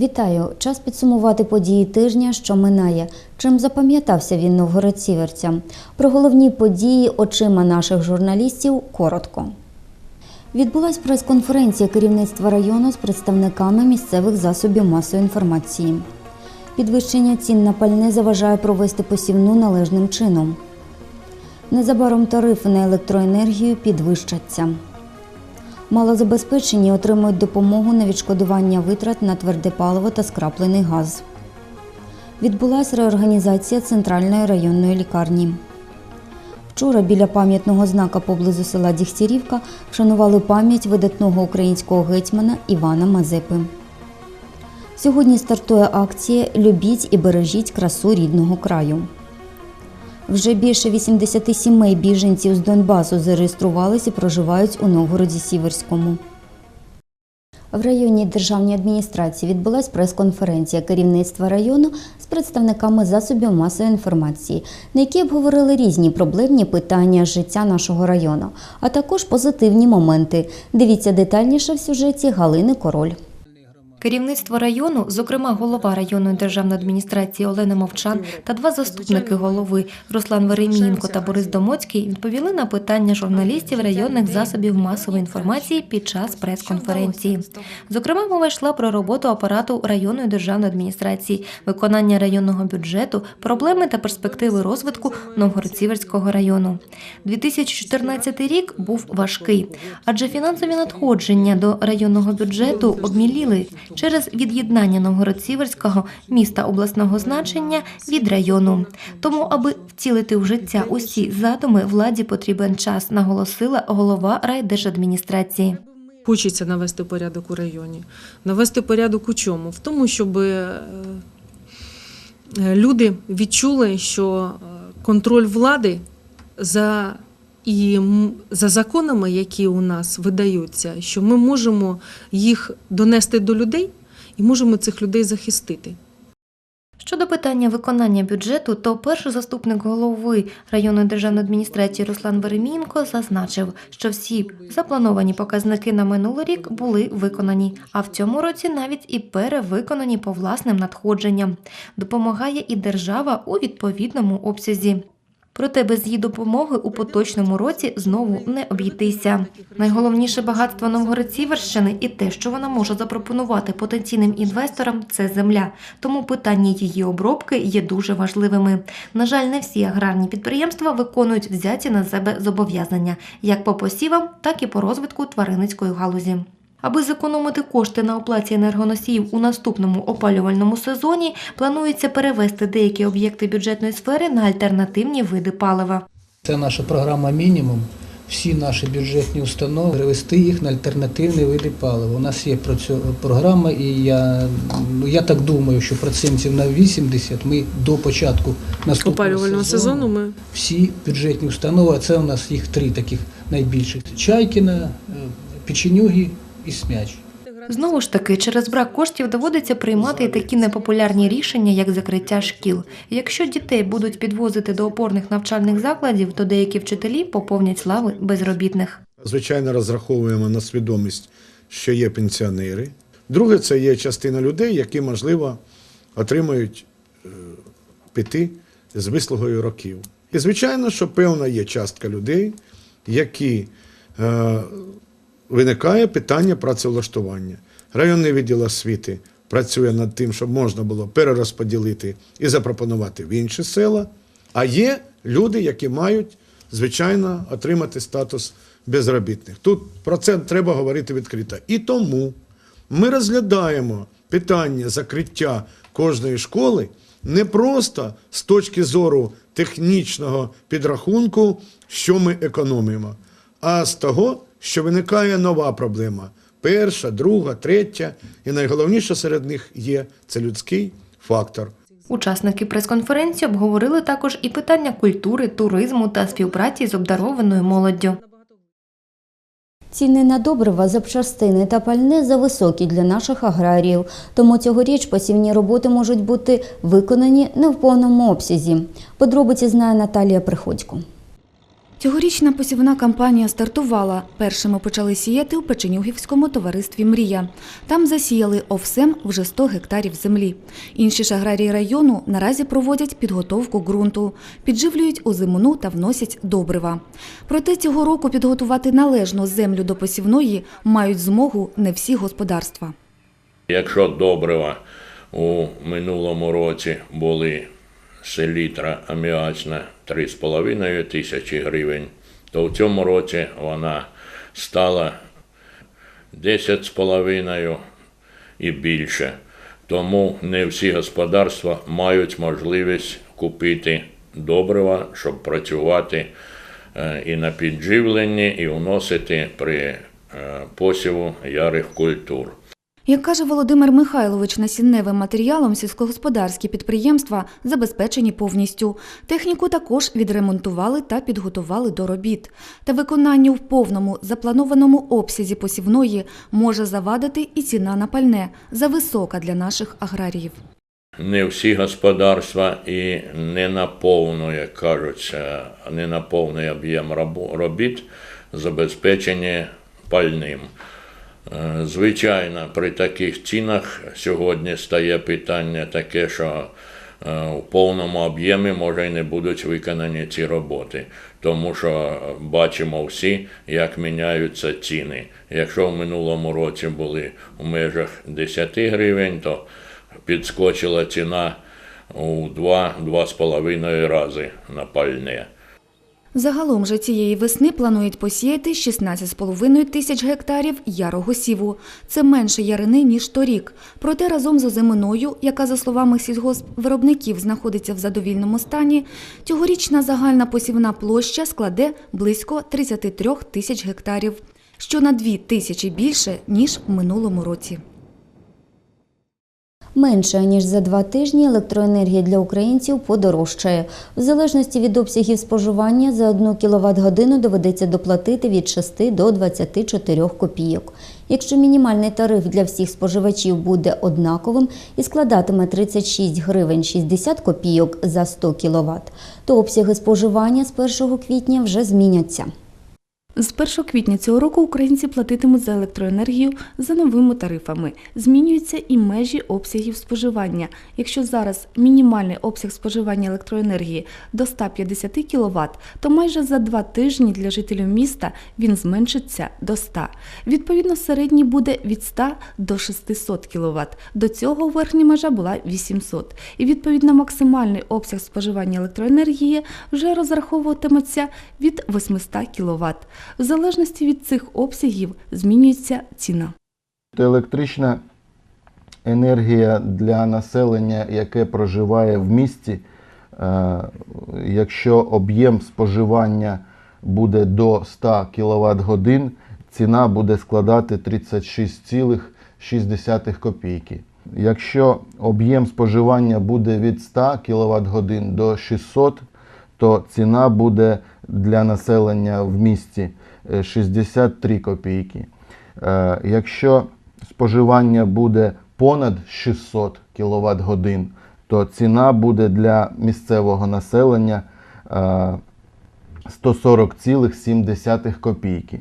Вітаю! Час підсумувати події тижня, що минає. Чим запам'ятався він новгородцівцям? Про головні події очима наших журналістів коротко. Відбулась прес-конференція керівництва району з представниками місцевих засобів масової інформації. Підвищення цін на пальне заважає провести посівну належним чином. Незабаром тарифи на електроенергію підвищаться. Малозабезпечені отримують допомогу на відшкодування витрат на тверде паливо та скраплений газ. Відбулася реорганізація центральної районної лікарні. Вчора біля пам'ятного знака поблизу села Дігтярівка вшанували пам'ять видатного українського гетьмана Івана Мазепи. Сьогодні стартує акція Любіть і бережіть красу рідного краю. Вже більше 80 сімей біженців з Донбасу зареєструвалися і проживають у Новгороді Сіверському. В районній державній адміністрації відбулась прес-конференція керівництва району з представниками засобів масової інформації, на якій обговорили різні проблемні питання життя нашого району, а також позитивні моменти. Дивіться детальніше в сюжеті Галини Король. Керівництво району, зокрема голова районної державної адміністрації Олена Мовчан та два заступники голови Руслан Веремієнко та Борис Домоцький відповіли на питання журналістів районних засобів масової інформації під час прес-конференції. Зокрема, мова йшла про роботу апарату районної державної адміністрації, виконання районного бюджету, проблеми та перспективи розвитку Новгород-Сіверського району. 2014 рік був важкий, адже фінансові надходження до районного бюджету обміліли через від'єднання Новгород-Сіверського міста обласного значення від району. Тому, аби втілити в життя усі задуми, владі потрібен час, наголосила голова райдержадміністрації. Хочеться навести порядок у районі. Навести порядок у чому? В тому, щоб е, е, люди відчули, що е, контроль влади за, і за законами, які у нас видаються, що ми можемо їх донести до людей і можемо цих людей захистити. Щодо питання виконання бюджету, то перший заступник голови районної державної адміністрації Руслан Веремієнко зазначив, що всі заплановані показники на минулий рік були виконані, а в цьому році навіть і перевиконані по власним надходженням. Допомагає і держава у відповідному обсязі. Проте без її допомоги у поточному році знову не обійтися. Найголовніше багатство Новгород-Сіверщини і те, що вона може запропонувати потенційним інвесторам, це земля. Тому питання її обробки є дуже важливими. На жаль, не всі аграрні підприємства виконують взяті на себе зобов'язання як по посівам, так і по розвитку тваринницької галузі. Аби зекономити кошти на оплаті енергоносіїв у наступному опалювальному сезоні, планується перевести деякі об'єкти бюджетної сфери на альтернативні види палива. Це наша програма мінімум. Всі наші бюджетні установи перевести їх на альтернативні види палива. У нас є про цю програма, і я, ну, я так думаю, що процентів на 80 ми до початку наступного Опалювального сезону ми всі бюджетні установи, а це у нас їх три таких найбільших: Чайкіна, е, Печенюги і Смяч. Знову ж таки, через брак коштів доводиться приймати і такі непопулярні рішення, як закриття шкіл. Якщо дітей будуть підвозити до опорних навчальних закладів, то деякі вчителі поповнять лави безробітних. Звичайно, розраховуємо на свідомість, що є пенсіонери. Друге, це є частина людей, які, можливо, отримають е, піти з вислугою років. І, звичайно, що певна є частка людей, які е, виникає питання працевлаштування. Районний відділ освіти працює над тим, щоб можна було перерозподілити і запропонувати в інші села. А є люди, які мають, звичайно, отримати статус безробітних. Тут про це треба говорити відкрито. І тому ми розглядаємо питання закриття кожної школи не просто з точки зору технічного підрахунку, що ми економимо, а з того, що виникає нова проблема. Перша, друга, третя, і найголовніше серед них є це людський фактор. Учасники прес-конференції обговорили також і питання культури, туризму та співпраці з обдарованою молоддю. Ціни на добрива, запчастини та пальне зависокі для наших аграріїв, тому цьогоріч посівні роботи можуть бути виконані не в повному обсязі. Подробиці знає Наталія Приходько. Цьогорічна посівна кампанія стартувала. Першими почали сіяти у Печенюгівському товаристві Мрія. Там засіяли овсем вже 100 гектарів землі. Інші ж аграрії району наразі проводять підготовку ґрунту, підживлюють озимину та вносять добрива. Проте цього року підготувати належну землю до посівної мають змогу не всі господарства. Якщо добрива у минулому році були селітра аміачна 3,5 тисячі гривень, то в цьому році вона стала 10,5 і більше. Тому не всі господарства мають можливість купити добрива, щоб працювати е, і на підживленні, і вносити при е, посіву ярих культур. Як каже Володимир Михайлович, насінневим матеріалом сільськогосподарські підприємства забезпечені повністю. Техніку також відремонтували та підготували до робіт. Та виконанню в повному запланованому обсязі посівної може завадити і ціна на пальне зависока для наших аграріїв. Не всі господарства і не на повну, як кажуть, е, не на повний об'єм робіт забезпечені пальним. Е, Звичайно, при таких цінах сьогодні стає питання таке, що е, у повному об'ємі може і не будуть виконані ці роботи, тому що бачимо всі, як міняються ціни. Якщо в минулому році були у межах 10 гривень, то підскочила ціна у 2-2,5 рази на пальне. Загалом же цієї весни планують посіяти 16,5 тисяч гектарів ярого сіву. Це менше ярини, ніж торік. Проте разом з озиминою, яка, за словами сільгоспвиробників, знаходиться в задовільному стані, цьогорічна загальна посівна площа складе близько 33 тисяч гектарів, що на 2 тисячі більше, ніж в минулому році. Менше ніж за два тижні електроенергія для українців подорожчає. В залежності від обсягів споживання за одну кіловат годину доведеться доплатити від 6 до 24 копійок. Якщо мінімальний тариф для всіх споживачів буде однаковим і складатиме 36 гривень 60 копійок за 100 кіловат, то обсяги споживання з 1 квітня вже зміняться. З 1 квітня цього року українці платитимуть за електроенергію за новими тарифами. Змінюються і межі обсягів споживання. Якщо зараз мінімальний обсяг споживання електроенергії до 150 кВт, то майже за два тижні для жителів міста він зменшиться до 100. Відповідно, середній буде від 100 до 600 кВт. До цього верхня межа була 800. І відповідно максимальний обсяг споживання електроенергії вже розраховуватиметься від 800 кВт. В залежності від цих обсягів змінюється ціна. Електрична енергія для населення, яке проживає в місті, е, якщо об'єм споживання буде до 100 кВт годин, ціна буде складати 36,6 копійки. Якщо об'єм споживання буде від 100 кВт годин до 600, то ціна буде для населення в місті е, 63 копійки. Е, Якщо споживання буде понад 600 кВт годин, то ціна буде для місцевого населення е, 140,7 копійки.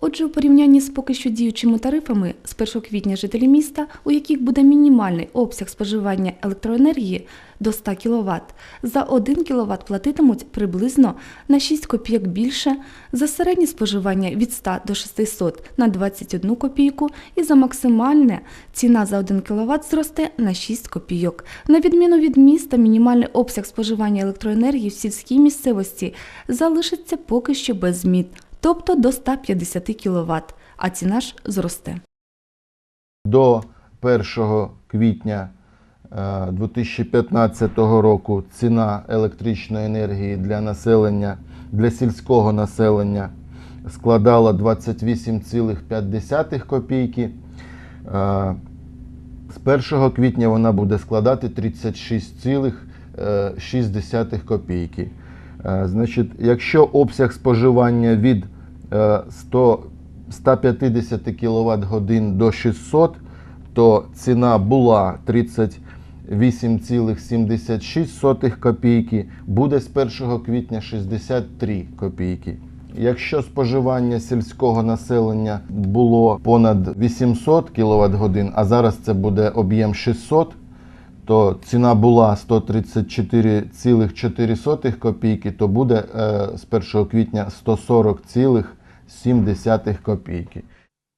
Отже, у порівнянні з поки що діючими тарифами з 1 квітня жителі міста, у яких буде мінімальний обсяг споживання електроенергії до 100 кВт, за 1 кВт платитимуть приблизно на 6 копійок більше, за середнє споживання від 100 до 600 на 21 копійку і за максимальне ціна за 1 кВт зросте на 6 копійок. На відміну від міста, мінімальний обсяг споживання електроенергії в сільській місцевості залишиться поки що без змін тобто до 150 кВт, а ціна ж зросте. До 1 квітня е, 2015 року ціна електричної енергії для населення, для сільського населення складала 28,5 копійки. Е, З 1 квітня вона буде складати 36,6 копійки. Е, Значить, якщо обсяг споживання від е, 100, 150 кВт годин до 600, то ціна була 8,76 копійки, буде з 1 квітня 63 копійки. Якщо споживання сільського населення було понад 800 кВт годин, а зараз це буде об'єм 600, то ціна була 134,4 копійки, то буде е, з 1 квітня 140,7 копійки.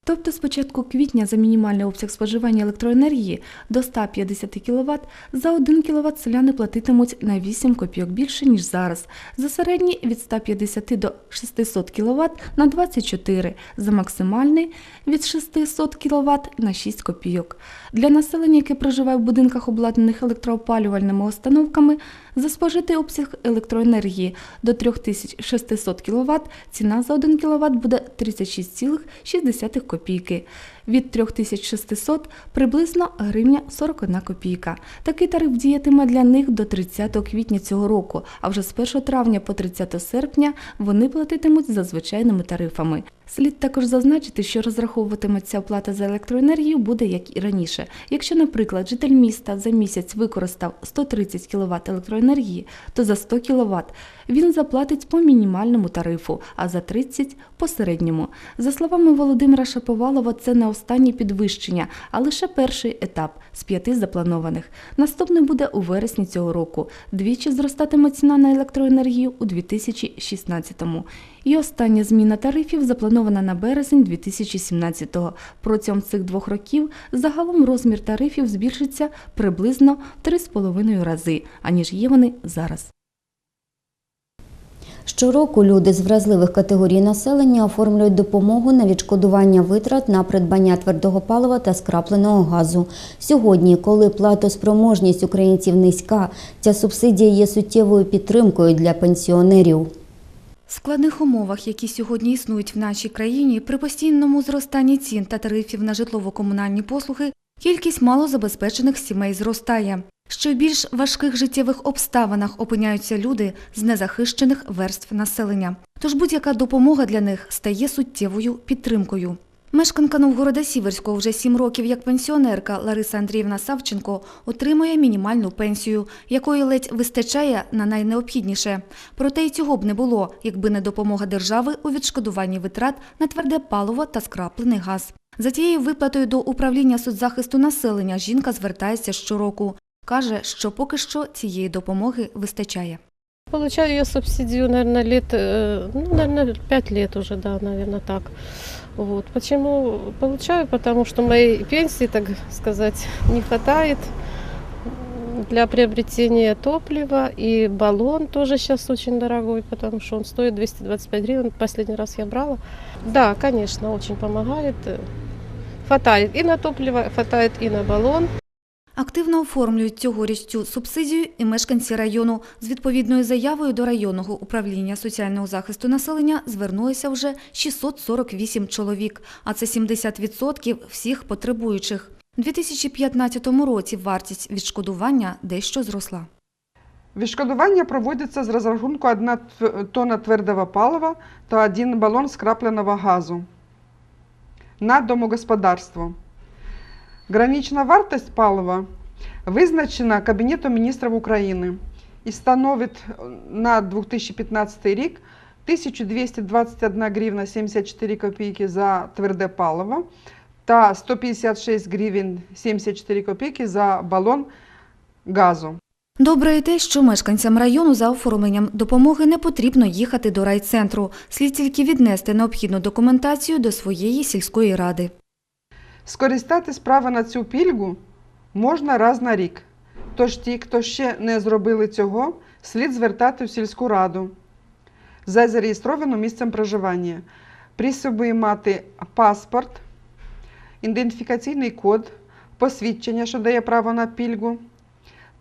Тобто з початку квітня за мінімальний обсяг споживання електроенергії до 150 кВт за 1 кВт селяни платитимуть на 8 копійок більше, ніж зараз. За середній від 150 до 600 кВт на 24, за максимальний від 600 кВт на 6 копійок. Для населення, яке проживає в будинках, обладнаних електроопалювальними установками, за спожитий обсяг електроенергії до 3600 кВт ціна за 1 кВт буде 36,6 копійки. Від 3600 приблизно гривня 41 копійка. Такий тариф діятиме для них до 30 квітня цього року, а вже з 1 травня по 30 серпня вони платитимуть за звичайними тарифами. Слід також зазначити, що розраховуватиметься оплата за електроенергію буде як і раніше. Якщо, наприклад, житель міста за місяць використав 130 кВт електроенергії, то за 100 кВт він заплатить по мінімальному тарифу, а за 30 – по середньому. За словами Володимира Шаповалова, це не останнє підвищення, а лише перший етап з п'яти запланованих. Наступний буде у вересні цього року. Двічі зростатиме ціна на електроенергію у 2016-му. І остання зміна тарифів запланована на березень 2017-го. Протягом цих двох років загалом розмір тарифів збільшиться приблизно в 3,5 рази, аніж є вони зараз. Щороку люди з вразливих категорій населення оформлюють допомогу на відшкодування витрат на придбання твердого палива та скрапленого газу. Сьогодні, коли платоспроможність українців низька, ця субсидія є суттєвою підтримкою для пенсіонерів. В складних умовах, які сьогодні існують в нашій країні, при постійному зростанні цін та тарифів на житлово-комунальні послуги, кількість малозабезпечених сімей зростає. Що більш важких життєвих обставинах опиняються люди з незахищених верств населення. Тож будь-яка допомога для них стає суттєвою підтримкою. Мешканка Новгорода Сіверського вже сім років як пенсіонерка Лариса Андріївна Савченко отримує мінімальну пенсію, якої ледь вистачає на найнеобхідніше. Проте й цього б не було, якби не допомога держави у відшкодуванні витрат на тверде паливо та скраплений газ. За тією виплатою до управління соцзахисту населення жінка звертається щороку. Каже, що поки що цієї допомоги вистачає. Получаю я субсидию, наверное, лет, э, ну, наверное, пять лет уже, да, наверное, так. Вот. Почему получаю? Потому что моей пенсии, так сказать, не хватает для приобретения топлива. И баллон тоже сейчас очень дорогой, потому что он стоит 225 гривен. Последний раз я брала. Да, конечно, очень помогает. Хватает и на топливо, хватает и на баллон. Активно оформлюють цьогоріч цю субсидію і мешканці району. З відповідною заявою до районного управління соціального захисту населення звернулося вже 648 чоловік, а це 70% всіх потребуючих. У 2015 році вартість відшкодування дещо зросла. Відшкодування проводиться з розрахунку 1 тонна твердого палива та 1 балон скрапленого газу на домогосподарство. Гранична вартість палива визначена Кабінетом міністрів України і становить е, на 2015 рік 1221 гривна 74 копійки за тверде паливо та 156 гривень 74 копійки за балон газу. Добре і те, що мешканцям району за оформленням допомоги не потрібно їхати до райцентру. Слід тільки віднести необхідну документацію до своєї сільської ради. Скористатись права на цю пільгу можна раз на рік. Тож ті, хто ще не зробили цього, слід звертати в сільську раду за зареєстрованим місцем проживання. При собі мати паспорт, ідентифікаційний код, посвідчення, що дає право на пільгу,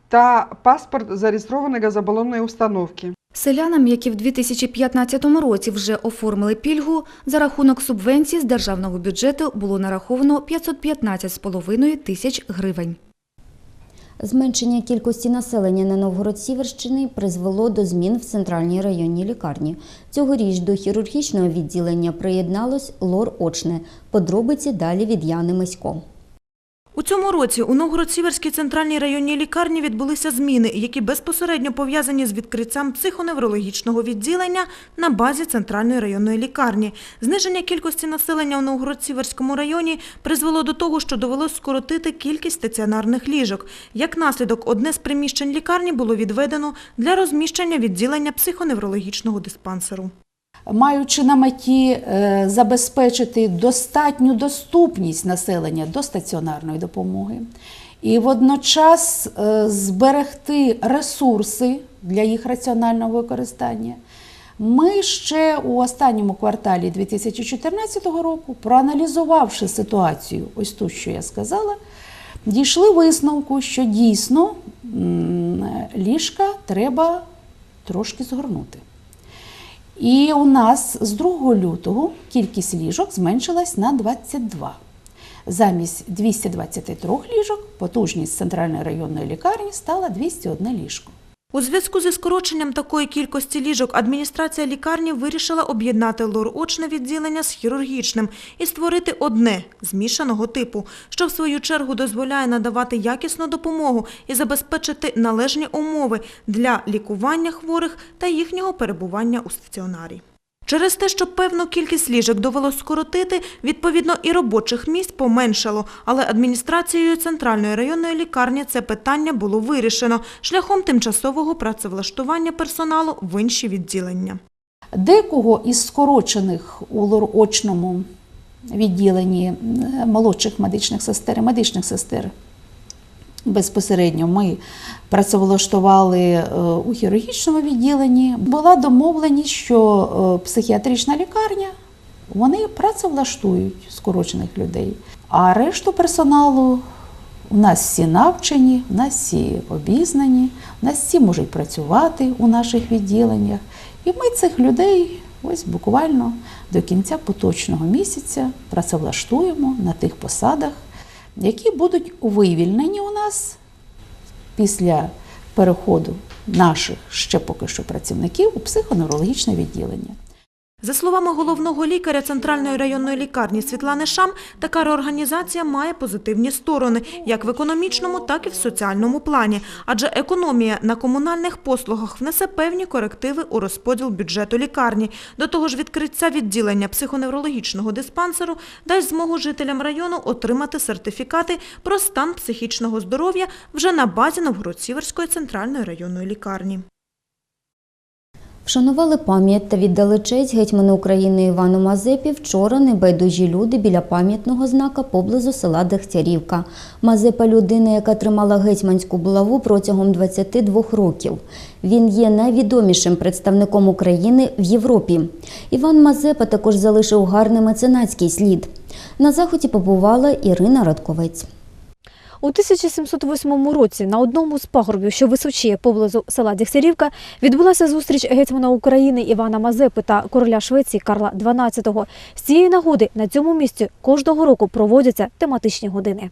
та паспорт зареєстрованої газобалонної установки. Селянам, які в 2015 році вже оформили пільгу, за рахунок субвенцій з державного бюджету було нараховано 515,5 тисяч гривень. Зменшення кількості населення на Новгород-Сіверщини призвело до змін в центральній районній лікарні. Цьогоріч до хірургічного відділення приєдналось лор очне. Подробиці далі від Яни Мисько. У цьому році у Новгород-Сіверській центральній районній лікарні відбулися зміни, які безпосередньо пов'язані з відкриттям психоневрологічного відділення на базі центральної районної лікарні. Зниження кількості населення у Новгород-Сіверському районі призвело до того, що довелось скоротити кількість стаціонарних ліжок. Як наслідок, одне з приміщень лікарні було відведено для розміщення відділення психоневрологічного диспансеру. Маючи на меті е, забезпечити достатню доступність населення до стаціонарної допомоги і водночас е, зберегти ресурси для їх раціонального використання. Ми ще у останньому кварталі 2014 року, проаналізувавши ситуацію, ось ту, що я сказала, дійшли висновку, що дійсно ліжка треба трошки згорнути. І у нас з 2 лютого кількість ліжок зменшилась на 22. Замість 223 ліжок потужність центральної районної лікарні стала 201 ліжко. У зв'язку зі скороченням такої кількості ліжок адміністрація лікарні вирішила об'єднати лор-очне відділення з хірургічним і створити одне змішаного типу, що в свою чергу дозволяє надавати якісну допомогу і забезпечити належні умови для лікування хворих та їхнього перебування у стаціонарі. Через те, що певну кількість ліжок довелось скоротити, відповідно і робочих місць поменшало, але адміністрацією центральної районної лікарні це питання було вирішено шляхом тимчасового працевлаштування персоналу в інші відділення. Декого із скорочених у лор-очному відділенні е, молодших медичних сестер і медичних сестер безпосередньо ми працевлаштували е, у хірургічному відділенні. Була домовленість, що е, психіатрична лікарня вони працевлаштують скорочених людей. А решту персоналу у нас всі навчені, у нас всі обізнані, у нас всі можуть працювати у наших відділеннях. І ми цих людей ось буквально до кінця поточного місяця працевлаштуємо на тих посадах, які будуть вивільнені у нас після переходу наших ще поки що працівників у психоневрологічне відділення. За словами головного лікаря Центральної районної лікарні Світлани Шам, така реорганізація має позитивні сторони як в економічному, так і в соціальному плані. Адже економія на комунальних послугах внесе певні корективи у розподіл бюджету лікарні. До того ж, відкриття відділення психоневрологічного диспансеру дасть змогу жителям району отримати сертифікати про стан психічного здоров'я вже на базі Новгород-Сіверської центральної районної лікарні. Вшанували пам'ять та віддали честь гетьману України Івану Мазепі вчора небайдужі люди біля пам'ятного знака поблизу села Дегтярівка. Мазепа – людина, яка тримала гетьманську булаву протягом 22 років. Він є найвідомішим представником України в Європі. Іван Мазепа також залишив гарний меценатський слід. На заході побувала Ірина Радковець. У 1708 році на одному з пагорбів, що височіє поблизу села Дігтярівка, відбулася зустріч гетьмана України Івана Мазепи та короля Швеції Карла XII. З цієї нагоди на цьому місці кожного року проводяться тематичні години.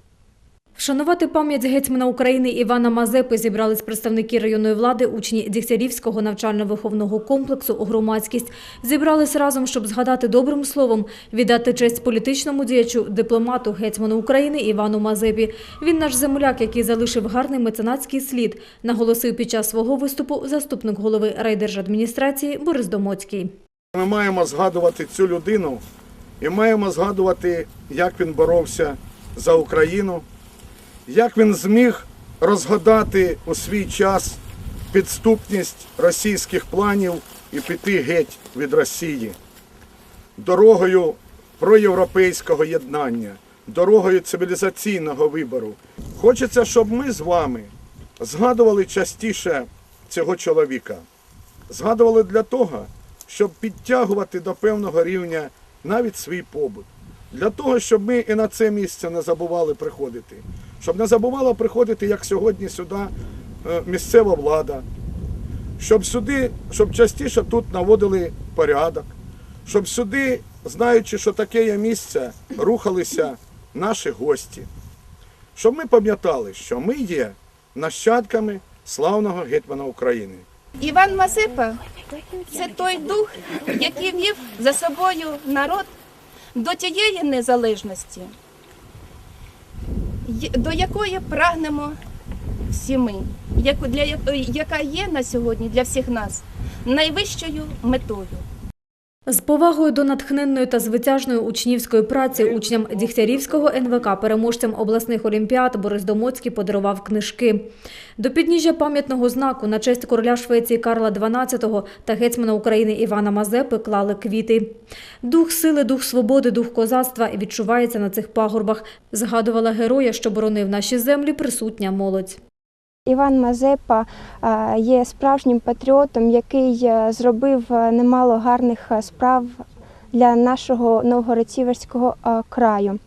Вшанувати пам'ять гетьмана України Івана Мазепи зібрались представники районної влади, учні Дігтярівського навчально-виховного комплексу громадськість. Зібрались разом, щоб згадати добрим словом, віддати честь політичному діячу, дипломату гетьману України Івану Мазепі. Він наш земляк, який залишив гарний меценатський слід, наголосив під час свого виступу заступник голови райдержадміністрації Борис Домоцький. Ми маємо згадувати цю людину і маємо згадувати, як він боровся за Україну, як він зміг розгадати у свій час підступність російських планів і піти геть від Росії дорогою проєвропейського єднання, дорогою цивілізаційного вибору. Хочеться, щоб ми з вами згадували частіше цього чоловіка. Згадували для того, щоб підтягувати до певного рівня навіть свій побут. Для того, щоб ми і на це місце не забували приходити. Щоб не забувала приходити, як сьогодні сюди е, місцева влада. Щоб сюди, щоб частіше тут наводили порядок. Щоб сюди, знаючи, що таке є місце, рухалися наші гості. Щоб ми пам'ятали, що ми є нащадками славного гетьмана України. Іван Мазепа це той дух, який вів за собою народ до тієї незалежності, до якої прагнемо всі ми, яка є на сьогодні для всіх нас найвищою метою. З повагою до натхненної та звитяжної учнівської праці учням Дігтярівського НВК переможцям обласних олімпіад Борис Домоцький подарував книжки. До підніжжя пам'ятного знаку на честь короля Швеції Карла XII та гетьмана України Івана Мазепи клали квіти. Дух сили, дух свободи, дух козацтва відчувається на цих пагорбах, згадувала героя, що боронив наші землі, присутня молодь. Іван Мазепа е, є справжнім патріотом, який е, зробив е, немало гарних справ для нашого Новгород-Сіверського е, краю.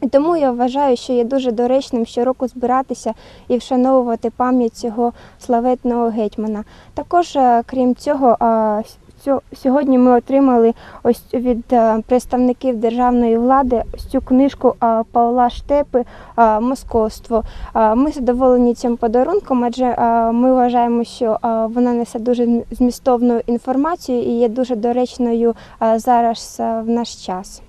І тому я вважаю, що є дуже доречним щороку збиратися і вшановувати пам'ять цього славетного гетьмана. Також, крім цього, сьогодні ми отримали ось від е, представників державної влади ось цю книжку е, Павла Штепи е, Московство. Ми задоволені цим подарунком, адже ми вважаємо, що вона несе дуже змістовну інформацію і є дуже доречною зараз в наш час.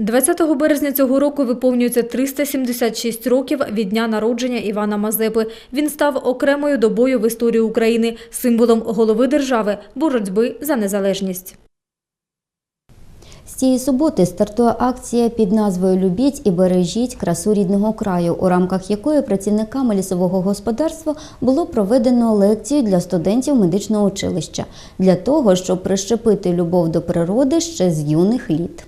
20 березня цього року виповнюється 376 років від дня народження Івана Мазепи. Він став окремою добою в історії України, символом голови держави, боротьби за незалежність. З цієї суботи стартує акція під назвою Любіть і бережіть красу рідного краю, у рамках якої працівниками лісового господарства було проведено лекцію для студентів медичного училища для того, щоб прищепити любов до природи ще з юних літ.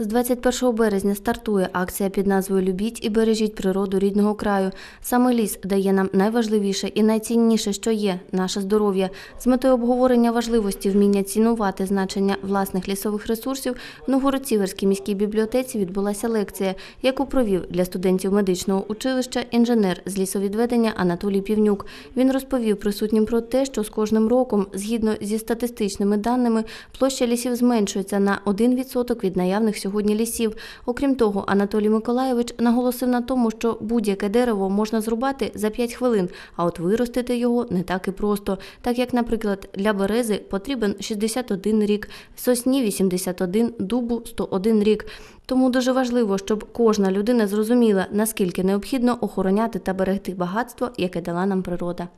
З 21 березня стартує акція під назвою Любіть і бережіть природу рідного краю. Саме ліс дає нам найважливіше і найцінніше, що є наше здоров'я. З метою обговорення важливості вміння цінувати значення власних лісових ресурсів в Новгород-Сіверській міській бібліотеці відбулася лекція, яку провів для студентів медичного училища інженер з лісовідведення Анатолій Півнюк. Він розповів присутнім про те, що з кожним роком, згідно зі статистичними даними, площа лісів зменшується на 1% від наявних сьогодні лісів. Окрім того, Анатолій Миколайович наголосив на тому, що будь-яке дерево можна зрубати за 5 хвилин, а от виростити його не так і просто. Так як, наприклад, для берези потрібен 61 рік, сосні 81, дубу 101 рік. Тому дуже важливо, щоб кожна людина зрозуміла, наскільки необхідно охороняти та берегти багатство, яке дала нам природа.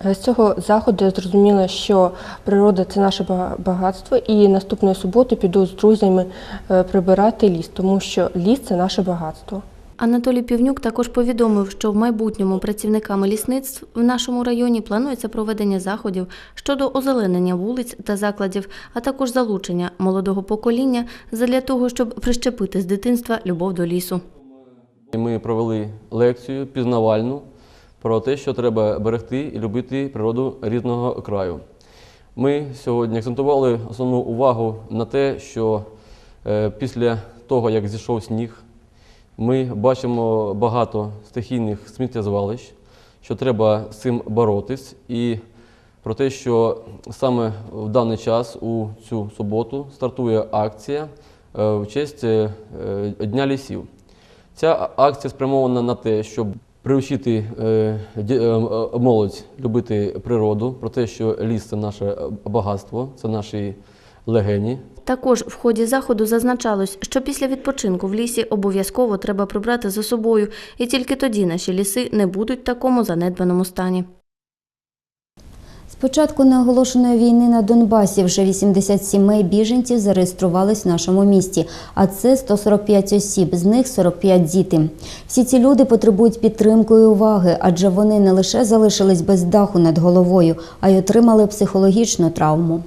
З цього заходу я зрозуміла, що природа це наше багатство, і наступної суботи піду з друзями е, прибирати ліс, тому що ліс це наше багатство. Анатолій Півнюк також повідомив, що в майбутньому працівниками лісництв в нашому районі планується проведення заходів щодо озеленення вулиць та закладів, а також залучення молодого покоління задля того, щоб прищепити з дитинства любов до лісу. Ми провели лекцію пізнавальну про те, що треба берегти і любити природу рідного краю. Ми сьогодні акцентували основну увагу на те, що е, після того, як зійшов сніг, ми бачимо багато стихійних сміттєзвалищ, що треба з цим боротись, і про те, що саме в даний час, у цю суботу, стартує акція е, в честь е, Дня лісів. Ця акція спрямована на те, щоб приучити е, е, е, молодь любити природу, про те, що ліс це наше багатство, це наші легені. Також в ході заходу зазначалось, що після відпочинку в лісі обов'язково треба прибрати за собою, і тільки тоді наші ліси не будуть в такому занедбаному стані. Початку неоголошеної війни на Донбасі вже 80 сімей біженців зареєструвались в нашому місті, а це 145 осіб, з них 45 діти. Всі ці люди потребують підтримки і уваги, адже вони не лише залишились без даху над головою, а й отримали психологічну травму.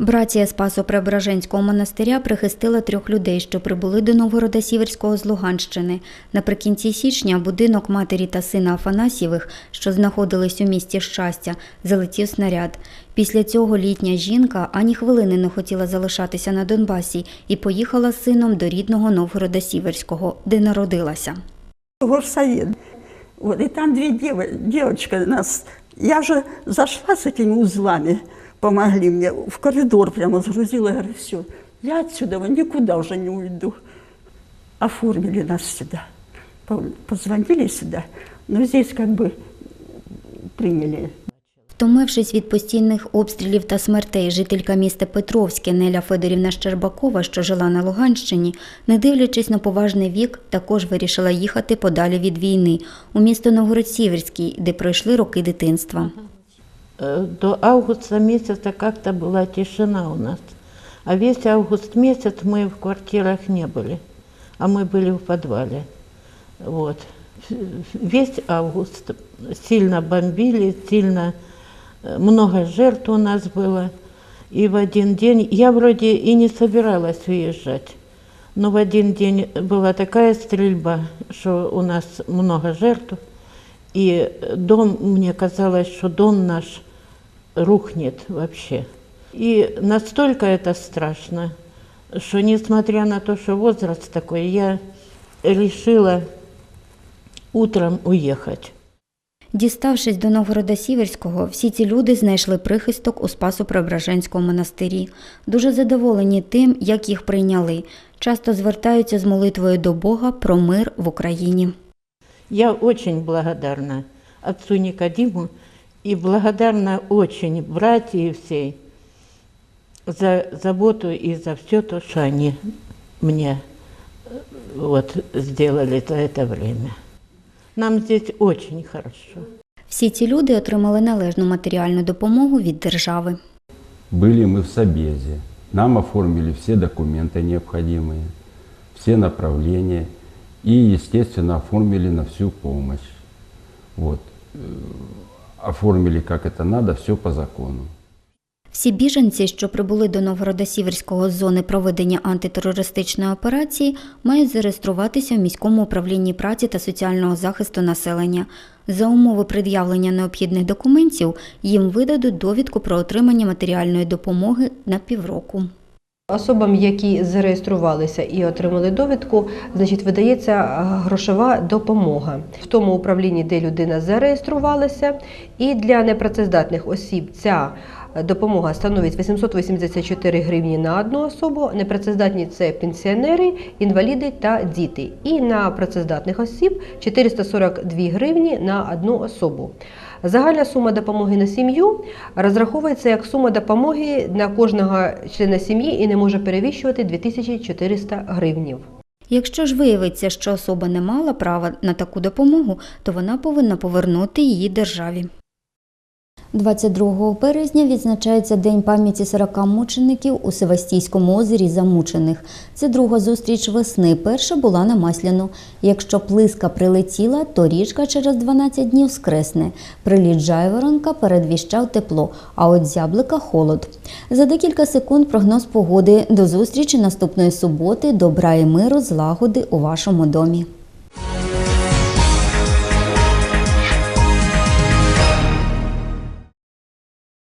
Братія Спасо-Преображенського монастиря прихистила трьох людей, що прибули до Новгорода Сіверського з Луганщини. Наприкінці січня будинок матері та сина Афанасьєвих, що знаходились у місті щастя, залетів снаряд. Після цього літня жінка ані хвилини не хотіла залишатися на Донбасі і поїхала з сином до рідного Новгорода Сіверського, де народилася. горсовет. Вот, и там две девы, нас. Я же зашла с этими узлами, помогли мне, в коридор прямо загрузила, я говорю, все, я отсюда никуда уже не уйду. Оформили нас сюда, позвонили сюда, но здесь как бы приняли Втомившись від постійних обстрілів та смертей, жителька міста Петровське Неля Федорівна Щербакова, що жила на Луганщині, не дивлячись на поважний вік, також вирішила їхати подалі від війни у місто Новгород-Сіверський, де пройшли роки дитинства. Э, До августа месяца как-то была тишина у нас. А весь август месяц мы в квартирах не были, а мы были в подвале. Вот. Весь август сильно бомбили, сильно э, Много жертв у нас было. И в один день, я вроде и не собиралась уезжать, но в один день была такая стрельба, что у нас много жертв. И дом, мне казалось, что дом наш рухнет вообще. И настолько это страшно, что несмотря на то, что возраст такой, я решила утром уехать. Діставшись до Новгорода Сіверського, всі ці люди знайшли прихисток у Спасо-Преображенському монастирі. Дуже задоволені тим, як їх прийняли. Часто звертаються з молитвою до Бога про мир в Україні. Я очень благодарна отцу Никодиму и благодарна очень братьям всей за заботу и за все то, что они мне э, вот, за это время. Нам здесь очень хорошо. Всі ці люди отримали належну матеріальну допомогу від держави. Были мы в Собезе. Нам оформили все документы необходимые, все направления и, естественно, оформили на всю помощь. Вот. Э, Оформили, как это надо, все по закону. Всі біженці, що прибули до Новгорода Сіверського з зони проведення антитерористичної операції, мають зареєструватися в міському управлінні праці та соціального захисту населення. За умови пред'явлення необхідних документів їм видадуть довідку про отримання матеріальної допомоги на півроку. Особам, які зареєструвалися і отримали довідку, значить, видається е, грошова допомога в тому управлінні, де людина зареєструвалася, і для непрацездатних осіб ця допомога становить 884 гривні на одну особу. Непрацездатні це пенсіонери, інваліди та діти. І на працездатних осіб 442 гривні на одну особу. Загальна сума допомоги на сім'ю розраховується як сума допомоги на кожного члена сім'ї і не може перевищувати 2400 гривнів. Якщо ж виявиться, що особа не мала права на таку допомогу, то вона повинна повернути її державі. 22 березня відзначається День пам'яті 40 мучеників у Севастійському озері Замучених. Це друга зустріч весни. Перша була на Масляну. Якщо плиска прилетіла, то річка через 12 днів скресне. Приліт жайворонка передвіщав тепло, а от зяблика холод. За декілька секунд прогноз погоди. До зустрічі наступної суботи. Добра і миру, злагоди у вашому домі.